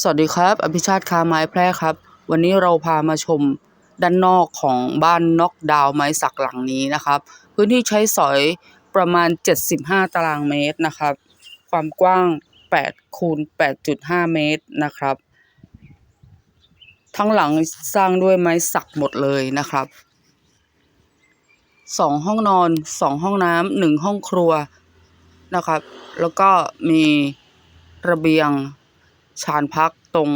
สวัสดีครับอภิชาติคาไม้แพร่ครับ วันนี้เราพามาชมด้านนอกของบ้านน็อกดาวไม้สักหลังนี้นะครับ พื้นที่ใช้สอยประมาณ 75 ตารางเมตรนะครับ ความกว้าง8คูณ8.5 เมตรนะครับ ทั้งหลังสร้างด้วยไม้สักหมดเลยนะครับสองห้องนอนสองห้องน้ำหนึ่งห้องครัวนะครับ แล้วก็มีระเบียง ชานพักตรง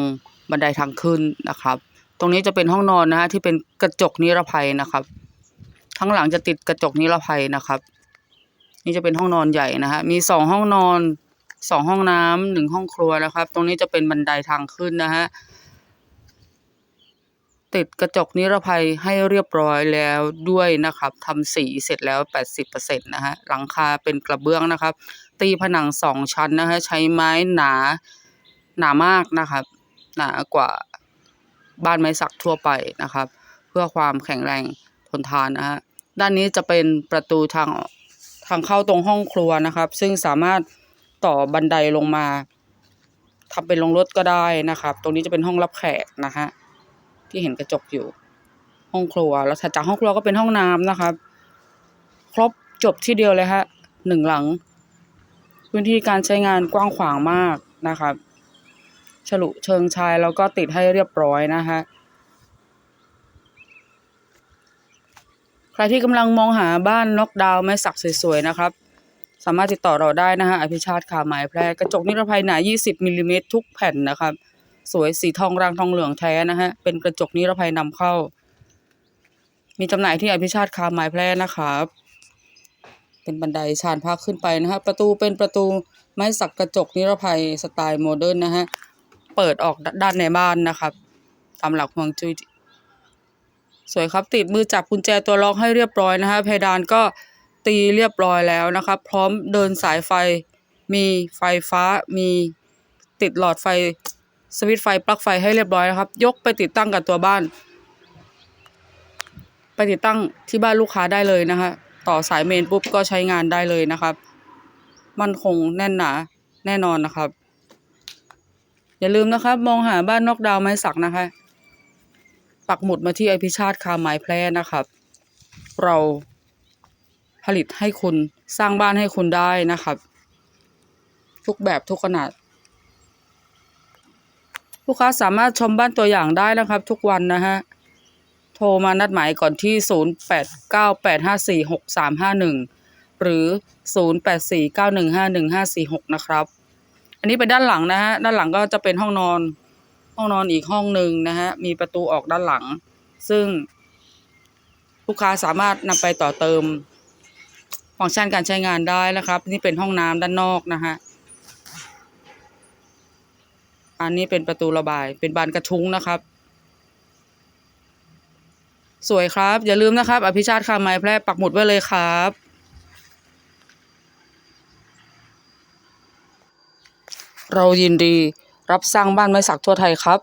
บันไดทางขึ้นนะครับ ตรงนี้จะเป็นห้องนอนนะฮะที่เป็นกระจกนิรภัยนะครับ ทั้งหลังจะติดกระจกนิรภัยนะครับ นี่จะเป็นห้องนอนใหญ่นะฮะมีสองห้องนอนสองห้องน้ำหนึ่งห้องครัวนะครับ ตรงนี้จะเป็นบันไดทางขึ้นนะฮะติดกระจกนิรภัยให้เรียบร้อยแล้วด้วยนะครับทำสีเสร็จแล้ว 80%นะฮะหลังคาเป็นกระเบื้องนะครับ ตีผนังสองชั้นนะฮะใช้ไม้หนา หนามากนะครับ หนากว่าบ้านไม้สักทั่วไปนะครับ เพื่อความแข็งแรงทนทานนะฮะด้านนี้จะเป็นประตูทางทางเข้าตรงห้องครัวนะครับ ซึ่งสามารถต่อบันไดลงมาทำเป็นลงรถก็ได้นะครับ ตรงนี้จะเป็นห้องรับแขกนะฮะที่เห็นกระจกอยู่ ห้องครัวแล้วถัดจากห้องครัวก็เป็นห้องน้ำนะครับ ครบจบที่เดียวเลยฮะหนึ่งหลัง พื้นที่การใช้งานกว้างขวางมากนะครับ ฉลุเชิงชายแล้วก็ติดให้เรียบร้อยนะฮะใครที่กำลังมองหาบ้านน็อกดาวไม้สักสวยๆนะครับ สามารถติดต่อเราได้นะฮะอภิชาติขาไม้แพร่กระจกนิรภัยหนา 20มิลลิเมตรทุกแผ่นนะครับ สวยสีทองรางทองเหลืองแท้นะฮะเป็นกระจกนิรภัยนำเข้า มีจำหน่ายที่อภิชาติคาไม้แพร่นะครับเป็นบันไดชานพักขึ้นไปนะฮะประตูเป็นประตูไม้สักกระจกนิรภัยสไตล์โมเดิร์นนะฮะ เปิดออกด้านในบ้านนะครับตามหลักฮวงจุ้ยสวยครับติดมือจับกุญแจตัวล็อกให้เรียบร้อยนะฮะเพดานก็ตีเรียบร้อยแล้วนะครับ พร้อมเดินสายไฟ มีไฟฟ้ามีติดหลอดไฟสวิตช์ไฟปลั๊กไฟให้เรียบร้อยนะครับ ยกไปติดตั้งกับตัวบ้าน ไปติดตั้งที่บ้านลูกค้าได้เลยนะคะต่อสายเมนปุ๊บก็ใช้งานได้เลยนะครับ มั่นคงแน่นหนาแน่นอนนะครับ อย่าลืมนะครับ มองหาบ้านนอกดาวไม้สักนะคะ ปักหมุดมาที่ไอภิชาติคาไม้แพร่นะครับ เราผลิตให้คุณสร้างบ้านให้คุณได้นะครับ ทุกแบบทุกขนาด ลูกค้าสามารถชมบ้านตัวอย่างได้นะครับ ทุกวันนะฮะโทรมานัดหมายก่อนที่ 0898546351 หรือ 0849151546 นะครับ นนี้เป็นด้านหลังนะฮะด้านหลังก็จะเป็นห้องนอน ห้องนอนอีกห้องหนึ่งนะฮะมีประตูออกด้านหลัง ซึ่งลูกค้าสามารถนำไปต่อเติมฟังก์ชันการใช้งานได้นะครับ นี่เป็นห้องน้ำด้านนอกนะฮะอันนี้เป็นประตูระบายเป็นบานกระทุ้งนะครับ สวยครับ อย่าลืมนะครับ อภิชาติคาไม้แพร่ปักหมุดไว้เลยครับ เรายินดีรับสร้างบ้านไม้สักทั่วไทยครับ